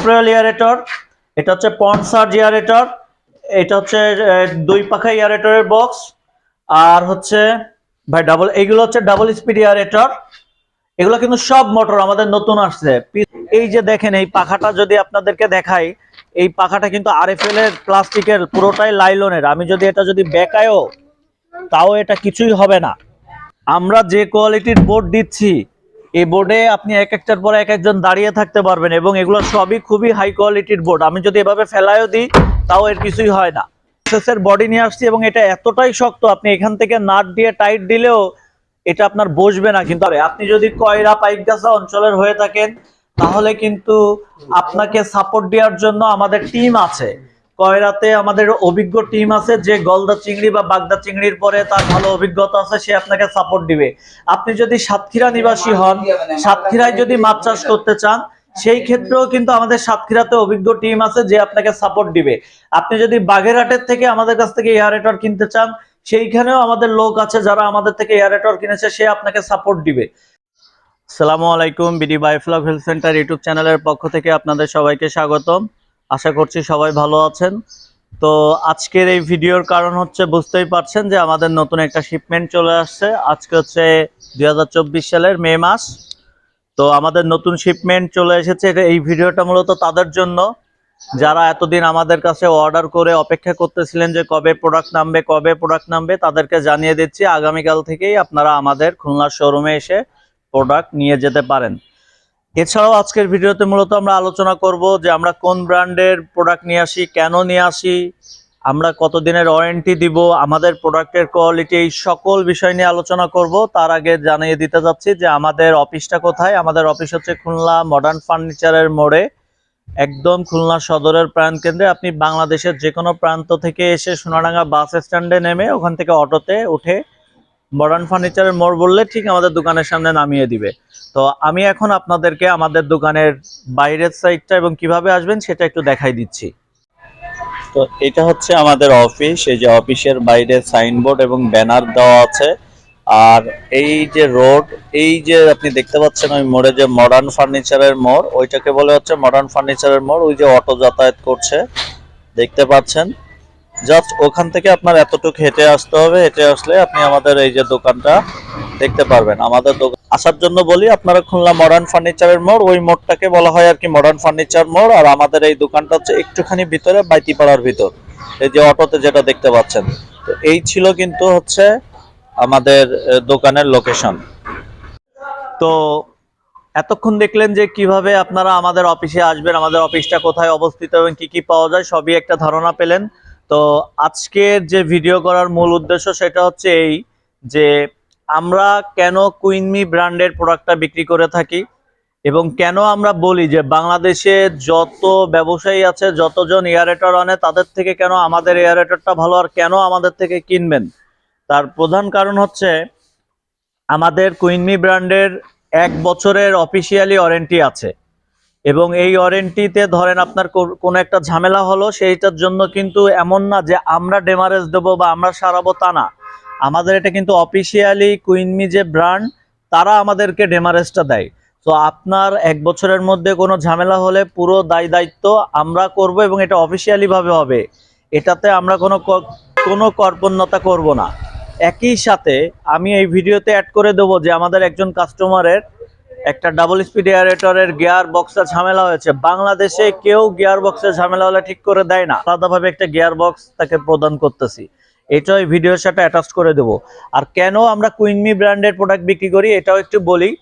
Temporal aerator এটা হচ্ছে পনসার্জ aerator এটা হচ্ছে দুই পাখা ইয়ারেটরের বক্স আর হচ্ছে, ভাই ডাবল এইগুলো হচ্ছে ডাবল স্পিড ইয়ারেটর এগুলো কিন্তু সব মোটর আমাদের নতুন আসছে। এই যে দেখেন, এই পাখাটা যদি আপনাদেরকে দেখাই, এই পাখাটা কিন্তু আরএফএল এর প্লাস্টিকের, পুরোটাই লাইলনের। আমি যদি এটা যদি বেকায়ও, তাও এটা কিছুই হবে না। আমরা যে কোয়ালিটির বোর্ড দিচ্ছি এই বোর্ডে আপনি এক একটার পর এক একজন দাঁড়িয়ে থাকতে পারবেন এবং এগুলো সবই খুবই হাই কোয়ালিটির বোর্ড আমি যদি এভাবে ফেলায়ও দিই, তাও এর কিছুই হয় না। এর বডি নিয়ে আসছি এবং এটা এতটাই শক্ত, আপনি এখান থেকে নাট দিয়ে টাইট দিলেও এটা আপনার বসবে না। কিন্তু আপনি যদি কয়রা পাইকগাছা অঞ্চলের হয়ে থাকেন, তাহলে কিন্তু আপনাকে সাপোর্ট দেওয়ার জন্য আমাদের টিম আছে। কয়রাতে আমাদের অভিজ্ঞ টিম আছে, যে গলদা চিংড়ি বা বাগদা চিংড়ির পরে তার ভালো অভিজ্ঞতা আছে, সে আপনাকে সাপোর্ট দিবে। আপনি যদি সাতক্ষীরা নিবাসী হন, সাতক্ষীরায় যদি মাছ চাষ করতে চান, সেই ক্ষেত্রেও কিন্তু আমাদের সাতক্ষীরাতে অভিজ্ঞ টিম আছে যে আপনাকে সাপোর্ট দিবে। আপনি যদি বাগেরহাটের থেকে আমাদের কাছ থেকে এয়ারেটর কিনতে চান, সেইখানেও আমাদের লোক আছে যারা আমাদের থেকে এয়ারেটর কিনেছে, সে আপনাকে সাপোর্ট দিবে। সালামু আলাইকুম, BD biofloc health centre YouTube চ্যানেলের পক্ষ থেকে আপনাদের সবাইকে স্বাগতম। আশা করছি সবাই ভালো আছেন। তো আজকের এই ভিডিওর কারণ হচ্ছে বুঝতেই পারছেন যে আমাদের নতুন একটা শিপমেন্ট চলে আসছে। আজকে হচ্ছে দুই হাজার চব্বিশ সালের মে মাস। তো আমাদের নতুন শিপমেন্ট চলে এসেছে। এটা এই ভিডিওটা মূলত তাদের জন্য। যারা এতদিন আমাদের কাছে অর্ডার করে অপেক্ষা করতেছিলেন যে কবে প্রোডাক্ট নামবে, কবে প্রোডাক্ট নামবে, তাদেরকে জানিয়ে দিচ্ছি, আগামীকাল থেকেই আপনারা আমাদের খুলনা শোরুমে এসে প্রোডাক্ট নিয়ে যেতে পারেন। এছাড়াও আজকের ভিডিওতে মূলত আমরা আলোচনা করব যে আমরা কোন ব্র্যান্ডের প্রোডাক্ট নিয়ে আসি, কেন নিয়ে আসি, আমরা কতদিনের ওয়ারেন্টি দিব, আমাদের প্রোডাক্টের কোয়ালিটি, এই সকল বিষয় নিয়ে আলোচনা করব। তার আগে জানিয়ে দিতে যাচ্ছি যে আমাদের অফিসটা কোথায়? আমাদের অফিস হচ্ছে খুলনা মডার্ন ফার্নিচারের মোড়ে, একদম খুলনা সদরের প্রাণকেন্দ্রে। আপনি বাংলাদেশের যে কোনো প্রান্ত থেকে এসে সোনাডাঙ্গা বাস স্ট্যান্ডে নেমে ওখান থেকে অটোতে উঠে মডার্ন ফার্নিচারের মোড় বললে ঠিক আমাদের দোকানের সামনে নামিয়ে দিবে। তো আমি এখন আপনাদেরকে আমাদের দোকানের বাইরের সাইডটা এবং কীভাবে আসবেন সেটা একটু দেখাই দিচ্ছি। তো এটা হচ্ছে আমাদের অফিস এই যে অফিসের বাইরে সাইনবোর্ড এবং ব্যানার দেওয়া আছে। আর এই যে রোড এই যে আপনি দেখতে পাচ্ছেন ওই মোড়ে যে মডার্ন ফার্নিচারের মোড়, ওইটাকে বলে হচ্ছে মডার্ন ফার্নিচারের মোড়। ওই যে অটো যাতায়াত করছে, দেখতে পাচ্ছেন। জাস্ট ওখান থেকে আপনার এতটুকু হেঁটে আসতে হবে, হেঁটে আসলে আপনি আমাদের এই যে দোকানটা দেখতে পারবেন। আমাদের দোকান আসার জন্য বলি, আপনারা খুলনা মডার্ন ফার্নিচারের মোড়, ওই মোড়টাকে বলা হয় আর কি মডার্ন ফার্নিচার মোড়, আর আমাদের এই দোকানটা হচ্ছে একটুখানি ভিতরে, বাইতিপাড়ার ভিতর। এই যে অটোতে যেটা দেখতে পাচ্ছেন। তো এই ছিল কিন্তু হচ্ছে আমাদের দোকানের লোকেশন তো এতক্ষণ দেখলেন যে কীভাবে আপনারা আমাদের অফিসে আসবেন, আমাদের অফিসটা কোথায় অবস্থিত এবং কি কি পাওয়া যায়, সবই একটা ধারণা পেলেন। তো আজকের যে ভিডিও করার মূল উদ্দেশ্য সেটা হচ্ছে এই যে আমরা কেন কুইনমি ব্র্যান্ডের প্রোডাক্টটা বিক্রি করে থাকি এবং কেন আমরা বলি যে বাংলাদেশে যত ব্যবসায়ী আছে, যতজন এয়ারেটর আনে, তাদের থেকে কেন আমাদের এয়ারেটরটা ভালো আর কেন আমাদের থেকে কিনবেন? তার প্রধান কারণ হচ্ছে আমাদের কুইনমি ব্র্যান্ডের এক বছরের অফিসিয়ালি ওয়ারেন্টি আছে। এবং এই ওয়ারেন্টিতে ধরেন আপনার কোনো একটা ঝামেলা হলো, সেইটার জন্য কিন্তু এমন না যে আমরা ডেমারেজ দেবো বা আমরা সারাবো তা না। আমাদের এটা কিন্তু অফিসিয়ালি কুইনমি যে ব্র্যান্ড তারা আমাদেরকে ডেমারেজটা দেয়। তো আপনার এক বছরের মধ্যে কোনো ঝামেলা হলে পুরো দায় দায়িত্ব আমরা করব এবং এটা অফিসিয়ালি ভাবে হবে। এটাতে আমরা কোনো কোনো কর্পণ্যতা করব না। একই সাথে আমি এই ভিডিওতে অ্যাড করে দেবো যে আমাদের একজন কাস্টমারের একটা ডাবল স্পিড এয়ারেটরের গিয়ার বক্সের ঝামেলা হয়েছে। বাংলাদেশে কেউ গিয়ার বক্সের ঝামেলা হলে ঠিক করে দেয় না। আলাদাভাবে একটা গিয়ার বক্স তাকে প্রদান করতেছি। এটাও এই ভিডিওর সাথে অ্যাটাচ করে দেবো। আর কেন আমরা কুইনমি ব্র্যান্ডের প্রোডাক্ট বিক্রি করি, এটাও একটু বলি।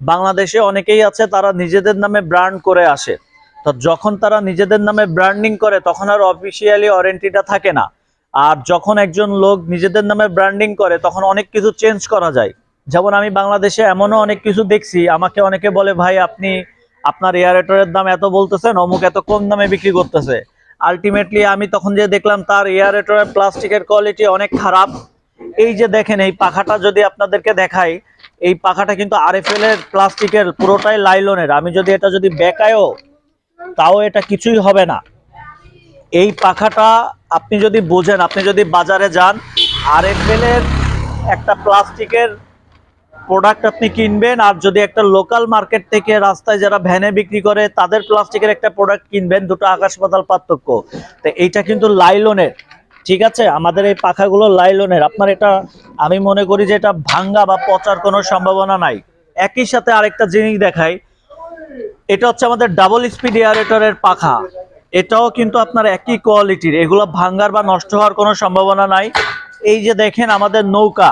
বাংলাদেশে অনেকেই আছে, তারা নিজেদের নামে ব্র্যান্ড করে আসে। তো যখন তারা নিজেদের নামে ব্র্যান্ডিং করে, তখন আর অফিসিয়ালি ওয়ারেন্টিটা থাকে না। আর যখন একজন লোক নিজেদের নামে ব্র্যান্ডিং করে, তখন অনেক কিছু চেঞ্জ করা যায়। যেমন আমি বাংলাদেশে এমনও অনেক কিছু দেখছি, আমাকে অনেকে বলে, ভাই, আপনি আপনার এয়ারেটরের দাম এত বলতেছেন, অমুক এত কম দামে বিক্রি করতেছে। আলটিমেটলি আমি তখন যে দেখলাম, তার এয়ারেটরের প্লাস্টিকের কোয়ালিটি অনেক খারাপ। এই যে দেখেন, এই পাখাটা যদি আপনাদেরকে দেখাই, এই পাখাটা কিন্তু আরএফএল এর প্লাস্টিকের পুরোটাই লাইলনের আমি যদি এটা যদি বেকায়ও, তাও এটা কিছুই হবে না। এই পাখাটা আপনি যদি বোঝেন, আপনি যদি বাজারে যান আরএফএল এর একটা প্লাস্টিকের প্রোডাক্ট আপনি কিনবেন আর যদি একটা লোকাল মার্কেট থেকে রাস্তায় যারা ভ্যানে বিক্রি করে, তাদের প্লাস্টিকের একটা প্রোডাক্ট কিনবেন, দুটো আকাশ পাতাল পার্থক্য। তো এইটা কিন্তু লাইলনের ঠিক আছে? আমাদের এই পাখাগুলো লাইলনের আপনার এটা, আমি মনে করি যে এটা ভাঙ্গা বা পচার কোনো সম্ভাবনা নাই। একই সাথে আরেকটা জিনিস দেখাই, এটা হচ্ছে আমাদের ডাবল স্পিড এয়ারেটরের পাখা। এটাও কিন্তু আপনার একই কোয়ালিটির এগুলো ভাঙ্গার বা নষ্ট হওয়ার কোনো সম্ভাবনা নাই। এই যে দেখেন আমাদের নৌকা।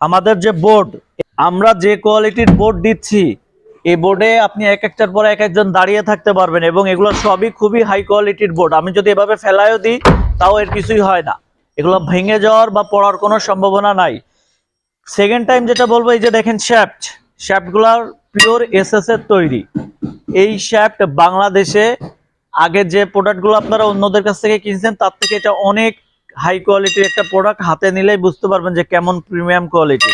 আমাদের যে বোর্ড আমরা যে কোয়ালিটির বোর্ড দিচ্ছি, এই বোর্ডে আপনি এক একটার পর এক একজন দাঁড়িয়ে থাকতে পারবেন এবং এগুলো সবই খুবই হাই কোয়ালিটির বোর্ড আমি যদি এভাবে ফেলায়ও দিই, তাও এর কিছুই হয় না। এগুলো ভেঙে যাওয়ার বা পড়ার কোনো সম্ভাবনা নাই। সেকেন্ড টাইম যেটা বলব, এই যে দেখেন শ্যাফট শ্যাফটগুলার পিওর এসএস এর তৈরি। এই শ্যাফট বাংলাদেশে আগে যে প্রোডাক্টগুলো আপনারা অন্যদের কাছ থেকে কিনছেন, তার থেকে এটা অনেক হাই কোয়ালিটির একটা প্রোডাক্ট হাতে নিলেই বুঝতে পারবেন যে কেমন প্রিমিয়াম কোয়ালিটি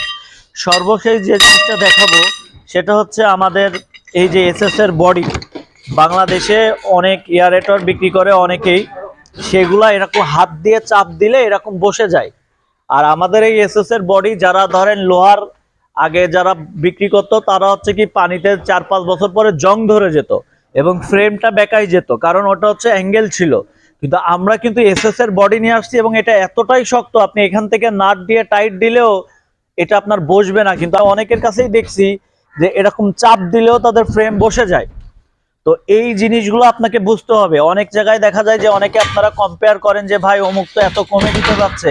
সর্বশেষ যে জিনিসটা দেখাবো, সেটা হচ্ছে আমাদের এই যে এসএস এর বডি বাংলাদেশে অনেক এয়ারেটর বিক্রি করে অনেকেই। সেগুলা এরকম হাত দিয়ে চাপ দিলে এরকম বসে যায়। আর আমাদের এই এসএস এর বডি যারা ধরেন লোহার আগে যারা বিক্রি করতো, তারা হচ্ছে কি পানিতে চার পাঁচ বছর পরে জং ধরে যেত এবং ফ্রেমটা বেকাই যেত। কারণ ওটা হচ্ছে অ্যাঙ্গেল ছিল। কিন্তু আমরা কিন্তু এসএস এর বডি নিয়ে আসছি এবং এটা এতটাই শক্ত, আপনি এখান থেকে নাট দিয়ে টাইট দিলেও এটা আপনার বসবে না। কিন্তু অনেকের কাছেই দেখছি যে এরকম চাপ দিলেও তাদের ফ্রেম বসে যায়। তো এই জিনিসগুলো আপনাকে বুঝতে হবে। অনেক জায়গায় দেখা যায় যে অনেকে আপনারা কম্পেয়ার করেন যে, ভাই, অমুক তো এত কমে দিতে যাচ্ছে।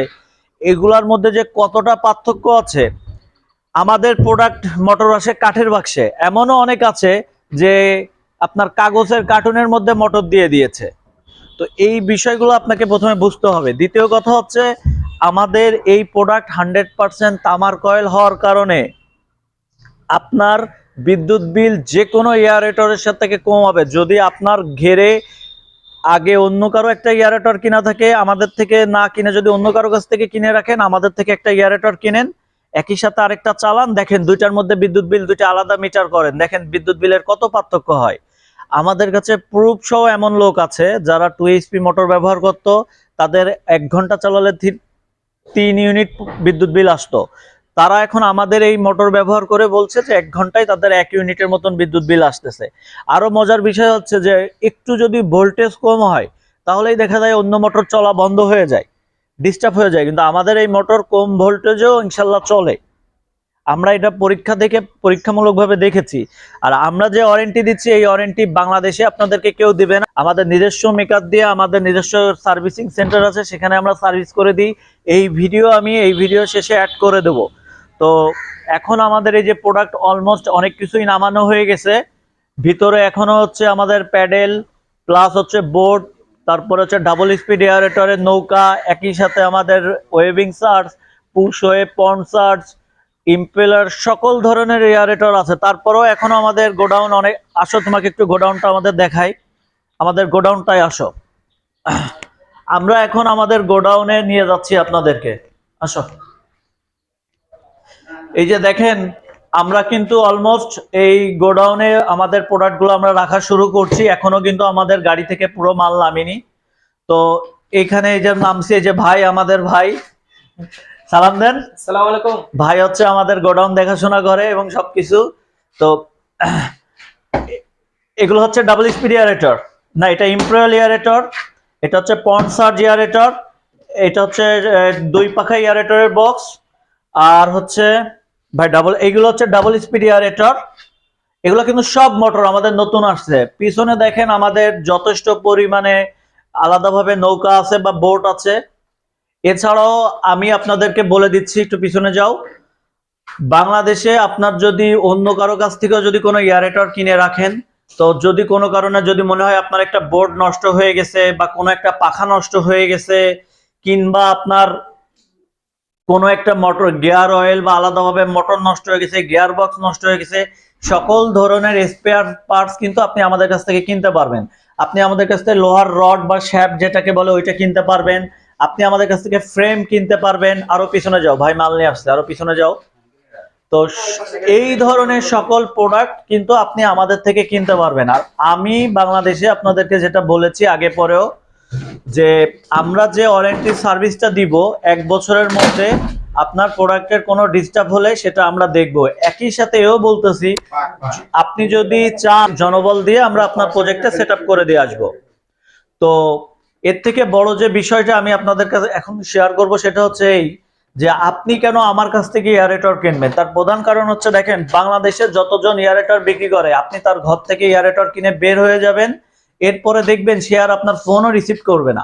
এগুলার মধ্যে যে কতটা পার্থক্য আছে, আমাদের প্রোডাক্ট মোটর আসে কাঠের বাক্সে। এমনও অনেক আছে যে আপনার কাগজের কার্টুনের মধ্যে মোটর দিয়ে দিয়েছে। তো এই বিষয়গুলো আপনাকে প্রথমে বুঝতে হবে। দ্বিতীয় কথা হচ্ছে, আমাদের এই প্রোডাক্ট হান্ড্রেড পার্সেন্ট তামার কয়েল হওয়ার কারণে আপনার বিদ্যুৎ বিল যে কোনো এয়ারেটরের সাথে থেকে কম হবে যদি আপনার ঘেরে আগে অন্য কারও একটা ইয়ারেটর কিনা থাকে, আমাদের থেকে না কিনে যদি অন্য কারও কাছ থেকে কিনে রাখেন, আমাদের থেকে একটা ইয়ারেটর কিনেন, একই সাথে আরেকটা চালান, দেখেন দুইটার মধ্যে বিদ্যুৎ বিল দুইটা আলাদা মিটার করেন। দেখেন বিদ্যুৎ বিলের কত পার্থক্য হয়। আমাদের কাছে প্রুফ সহ এমন লোক আছে যারা টু এইচপি মোটর ব্যবহার করত, তাদের এক ঘণ্টা চালালে তিন ইউনিট বিদ্যুৎ বিল আসতো। তারা এখন আমাদের এই মোটর ব্যবহার করে বলছে যে এক ঘন্টায় তাদের এক ইউনিটের মতন বিদ্যুৎ বিল আসতেছে। আরও মজার বিষয় হচ্ছে যে একটু যদি ভোল্টেজ কম হয়, তাহলেই দেখা যায় অন্য মোটর চলা বন্ধ হয়ে যায় ডিস্টার্ব হয়ে যায়। কিন্তু আমাদের এই মোটর কম ভোল্টেজও ইনশাল্লাহ চলে। আমরা এটা পরীক্ষা দেখে পরীক্ষামূলকভাবে দেখেছি। আর আমরা যে ওয়ারেন্টি দিচ্ছি, এই ওয়ারেন্টি বাংলাদেশে আপনাদেরকে কেউ দিবে না। আমাদের নিজস্ব মেকআপ দিয়ে আমাদের নিজস্ব সার্ভিসিং সেন্টার আছে, সেখানে আমরা সার্ভিস করে দিই। এই ভিডিও আমি এই ভিডিও শেষে অ্যাড করে দেব। তো এখন আমাদের এই যে প্রোডাক্ট অলমোস্ট অনেক কিছুই নামানো হয়ে গেছে। ভিতরে এখনও হচ্ছে আমাদের প্যাডেল প্লাস হচ্ছে বোর্ড তারপর হচ্ছে ডাবল স্পিড এয়ারেটরের নৌকা, একই সাথে আমাদের ওয়েভিং সার্চ পুশ ওয়ে পন সার্চ ইম্পেলার সকল ধরনের এয়ারেটর আছে। তারপরেও এখনও আমাদের গোডাউন অনেক আসো, তোমাকে একটু গোডাউনটা আমাদের দেখাই। আমাদের গোডাউনটাই আসো। আমরা এখন আমাদের গোডাউনে নিয়ে যাচ্ছি আপনাদেরকে। আসো। এই যে দেখেন, আমরা কিন্তু অলমোস্ট এই গোডাউনে আমাদের প্রোডাক্টগুলো আমরা রাখা শুরু করছি। এখনও কিন্তু আমাদের গাড়ি থেকে পুরো মাল নামিনি। তো এখানে এই যে নামছি এই যে ভাই, আমাদের ভাই। সালাম দেন। আসসালামু আলাইকুম। ভাই হচ্ছে আমাদের গোডাউন দেখাশোনা করে এবং সবকিছু। তো এগুলো হচ্ছে ডাবল স্পিড এয়ারেটর না এটা ইম্পেরিয়াল এয়ারেটর এটা হচ্ছে পন্ড সার্জ এয়ারেটর এটা হচ্ছে দুই পাখা এয়ারেটরের বক্স আর হচ্ছে ভাই ডাবল এগুলো হচ্ছে ডাবল স্পিড এয়ারেটর এগুলো কিন্তু সব মোটর আমাদের নতুন আসছে। পিছনে দেখেন আমাদের যথেষ্ট পরিমাণে আলাদাভাবে নৌকা আছে বা বোট আছে। এছাড়াও আমি আপনাদেরকে বলে দিচ্ছি, একটু পিছনে যাও। বাংলাদেশে আপনার যদি অন্য কারও কাছ থেকেও যদি কোনো ইয়ারেটর কিনে রাখেন, তো যদি কোনো কারণে যদি মনে হয় আপনার একটা বোর্ড নষ্ট হয়ে গেছে বা কোনো একটা পাখা নষ্ট হয়ে গেছে, কিংবা আপনার কোনো একটা মোটর, গিয়ার অয়েল বা আলাদাভাবে মোটর নষ্ট হয়ে গেছে, গিয়ার বক্স নষ্ট হয়ে গেছে, সকল ধরনের স্পেয়ার পার্টস কিন্তু আপনি আমাদের কাছ থেকে কিনতে পারবেন। আপনি আমাদের কাছ থেকে লোহার রড বা শ্যাপ যেটাকে বলে, ওইটা কিনতে পারবেন। আপনি আমাদের কাছ থেকে ফ্রেম কিনতে পারবেন, আরও পিছনে যাও। ভাই, মাল নিয়ে আসছে, আরও পিছনে যাও। তো এই ধরনের সকল প্রোডাক্ট কিন্তু আপনি আমাদের থেকে কিনতে পারবেন। আর আমি বাংলাদেশে আপনাদেরকে যেটা বলেছি আগে পরেও, যে আমরা যে ওয়ারেন্টি সার্ভিসটা দিব, এক বছরের মধ্যে আপনার প্রোডাক্টের কোনো ডিস্টার্ব হলে সেটা আমরা দেখব। একই সাথে এও বলতেছি, আপনি যদি চান জনবল দিয়ে আমরা আপনার প্রজেক্টে সেট করে দিয়ে আসব। তো এর থেকে বড় যে বিষয়টা আমি আপনাদের কাছে এখন শেয়ার করব সেটা হচ্ছে এই যে আপনি কেন আমার কাছ থেকে ইয়ারেটর কিনবেন? তার প্রধান কারণ হচ্ছে দেখেন, বাংলাদেশের যতজন ইয়ারেটর বিক্রি করে, আপনি তার ঘর থেকে ইয়ারেটর কিনে বের হয়ে যাবেন। এরপরে দেখবেন সে আর আপনার ফোনও রিসিভ করবে না।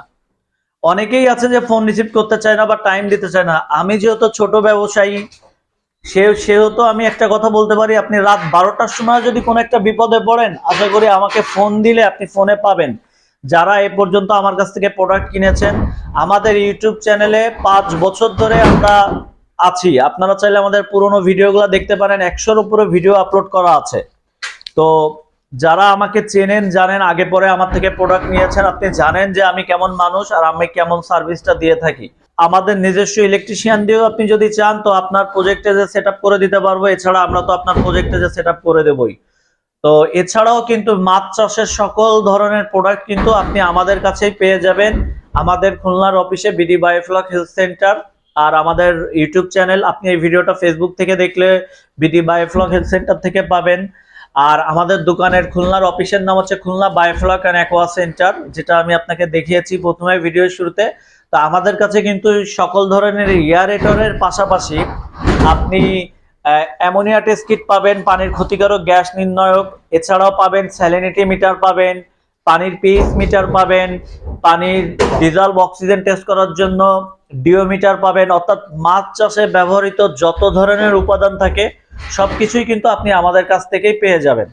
অনেকেই আছে যে ফোন রিসিভ করতে চায় না বা টাইম দিতে চায় না। আমি যেহেতু ছোট ব্যবসায়ী, সে, সেহেতু আমি একটা কথা বলতে পারি, আপনি রাত বারোটার সময় যদি কোনো একটা বিপদে পড়েন, আশা করি আমাকে ফোন দিলে আপনি ফোনে পাবেন। যারা এ পর্যন্ত আমার কাছ থেকে প্রোডাক্ট কিনেছেন, আমাদের ইউটিউব চ্যানেলে পাঁচ বছর ধরে আমরা আছি। আপনারা চাইলে আমাদের পুরোনো ভিডিওগুলো দেখতে পারেন, একশোর উপরে ভিডিও আপলোড করা আছে। তো যারা আমাকে চেনেন, জানেন, আগে পরে আমার থেকে প্রোডাক্ট নিয়েছেন, আপনি জানেন যে আমি কেমন মানুষ আর আমি কেমন সার্ভিসটা দিয়ে থাকি। আমাদের নিজস্ব ইলেকট্রিশিয়ান দিয়েও আপনি যদি চান, তো আপনার প্রজেক্টে যে সেট করে দিতে পারব, এছাড়া আমরা তো আপনার প্রজেক্টে যে সেট করে দেবই। তো এছাড়াও কিন্তু মাছ চাষের সকল ধরনের প্রোডাক্ট কিন্তু আপনি আমাদের কাছেই পেয়ে যাবেন। আমাদের খুলনার অফিসে বিডি বায়োফ্লক হেলথ সেন্টার আর আমাদের ইউটিউব চ্যানেল আপনি এই ভিডিওটা ফেসবুক থেকে দেখলে বিডি বায়োফ্লক হেলথ সেন্টার থেকে পাবেন। আর আমাদের দোকানের খুলনার অফিসের নাম হচ্ছে Khulna biofloc and aqua centre যেটা আমি আপনাকে দেখিয়েছি প্রথমে ভিডিও শুরুতে। তো আমাদের কাছে কিন্তু সকল ধরনের ইয়ারেটরের পাশাপাশি আপনি অ্যামোনিয়া টেস্ট কিট পাবেন, পানির ক্ষতিকারক গ্যাস নির্ণায়ক, এছাড়াও পাবেন স্যালিনিটি মিটার পাবেন, পানির পিএইচ মিটার পাবেন, পানির ডিজলভ অক্সিজেন টেস্ট করার জন্য ডিওমিটার পাবেন, অর্থাৎ মাছ চাষে ব্যবহৃত যত ধরনের উপাদান থাকে সব কিছুই কিন্তু আপনি আমাদের কাছ থেকেই পেয়ে যাবেন।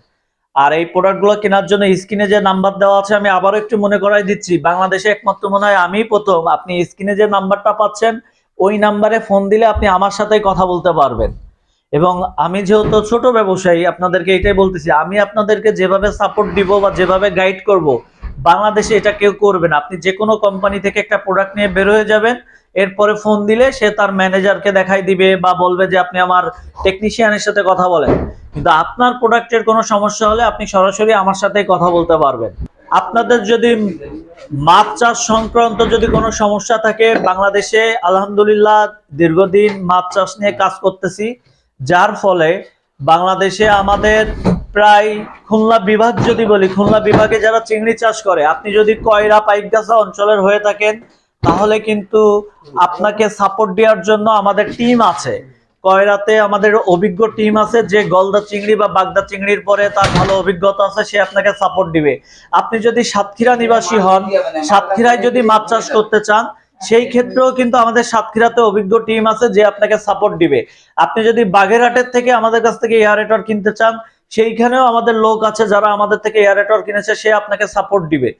আর এই প্রোডাক্টগুলো কেনার জন্য স্ক্রিনে যে নাম্বার দেওয়া আছে, আমি আবারও একটু মনে করাই দিচ্ছি, বাংলাদেশে একমাত্র মনে হয় আমি প্রথম। আপনি স্ক্রিনে যে নাম্বারটা পাচ্ছেন, ওই নাম্বারে ফোন দিলে আপনি আমার সাথেই কথা বলতে পারবেন। এবং আমি যেহেতু ছোট ব্যবসায়ী, আপনাদেরকে এটাই বলতেছি, আমি আপনাদেরকে যেভাবে সাপোর্ট দিব বা যেভাবে গাইড করব, বাংলাদেশে এটা কেউ করবে না। আপনি যে কোনো কোম্পানি থেকে একটা প্রোডাক্ট নিয়ে বের হয়ে যাবেন, এরপরে ফোন দিলে সে তার ম্যানেজারকে দেখাই দিবে বা বলবে যে, আপনি আমার টেকনিশিয়ানের সাথে কথা বলেন। কিন্তু আপনার প্রোডাক্টের কোনো সমস্যা হলে আপনি সরাসরি আমার সাথেই কথা বলতে পারবেন। আপনাদের যদি মাছ চাষ সংক্রান্ত যদি কোনো সমস্যা থাকে, বাংলাদেশে আলহামদুলিল্লাহ দীর্ঘদিন মাছ চাষ নিয়ে কাজ করতেছি। যার ফলে বাংলাদেশে আমাদের প্রায় খুলনা বিভাগ যদি বলি, খুলনা বিভাগে যারা চিংড়ি চাষ করে, আপনি যদি কয়রা পাইকগাছা অঞ্চলের হয়ে থাকেন, তাহলে কিন্তু আপনাকে সাপোর্ট দেওয়ার জন্য আমাদের টিম আছে। কয়রাতে আমাদের অভিজ্ঞ টিম আছে, যে গলদা চিংড়ি বা বাগদা চিংড়ির পরে তার ভালো অভিজ্ঞতা আছে, সে আপনাকে সাপোর্ট দিবে। আপনি যদি সাতক্ষীরা নিবাসী হন, সাতক্ষীরায় যদি মাছ চাষ করতে চান সেই ক্ষেত্রেও কিন্তু আমাদের সাতক্ষীরাতে অভিজ্ঞ টিম আছে যে আপনাকে সাপোর্ট দিবে। আপনি যদি বাগেরহাটের থেকে আমাদের কাছ থেকে এয়ার এয়ারেটর কিনতে চান, সেইখানেও আমাদের লোক আছে যারা আমাদের থেকে এয়ার এয়ারেটর কিনেছে, সে আপনাকে সাপোর্ট দিবে।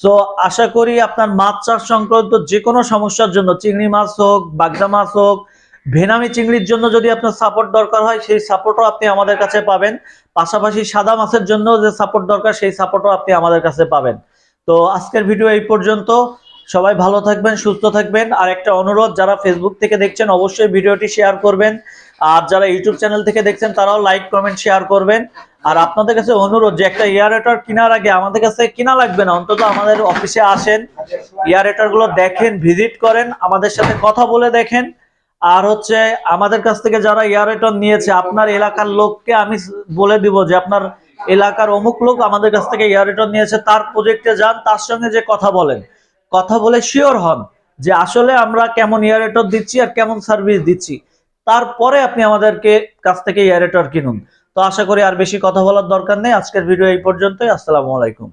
সো আশা করি আপনার মাছ চাষ সংক্রান্ত যে কোনো সমস্যার জন্য, চিংড়ি মাছ হোক, বাগদা মাছ হোক, ভেনামি চিংড়ির জন্য যদি আপনার সাপোর্ট দরকার হয়, সেই সাপোর্টও আপনি আমাদের কাছে পাবেন। পাশাপাশি সাদা মাছের জন্য যে সাপোর্ট দরকার, সেই সাপোর্টও আপনি আমাদের কাছে পাবেন। তো, আজকের ভিডিও এই পর্যন্ত। সবাই ভালো থাকবেন, সুস্থ থাকবেন। আর একটা অনুরোধ, যারা ফেসবুক থেকে দেখছেন, অবশ্যই ভিডিওটি শেয়ার করবেন। আর যারা ইউটিউব চ্যানেল থেকে দেখছেন, তারাও লাইক কমেন্ট শেয়ার করবেন। আর আপনাদের কাছে অনুরোধ যে একটা ইয়ারেটর কেনার আগে আমাদের কাছে কিনা লাগবে না, অন্তত আমাদের অফিসে আসেন। ইয়ারেটরগুলো দেখেন ভিজিট করেন, আমাদের সাথে কথা বলে দেখেন। আর হচ্ছে, আমাদের কাছ থেকে যারা ইয়ারেটর নিয়েছে, আপনার এলাকার লোককে আমি বলে দিব যে আপনার এলাকার অমুক লোক আমাদের কাছ থেকে ইয়ারেটর নিয়েছে, তার প্রজেক্টে যান, তার সঙ্গে যে কথা বলেন। কথা বলে শিওর হন যে আসলে আমরা কেমন ইয়ারেটর দিচ্ছি আর কেমন সার্ভিস দিচ্ছি। তারপরে আপনি আমাদেরকে কাছ থেকে ইয়ারেটর কিনুন। তো আশা করি আর বেশি কথা বলার দরকার নেই। আজকের ভিডিও এই পর্যন্তই। আসসালামু আলাইকুম।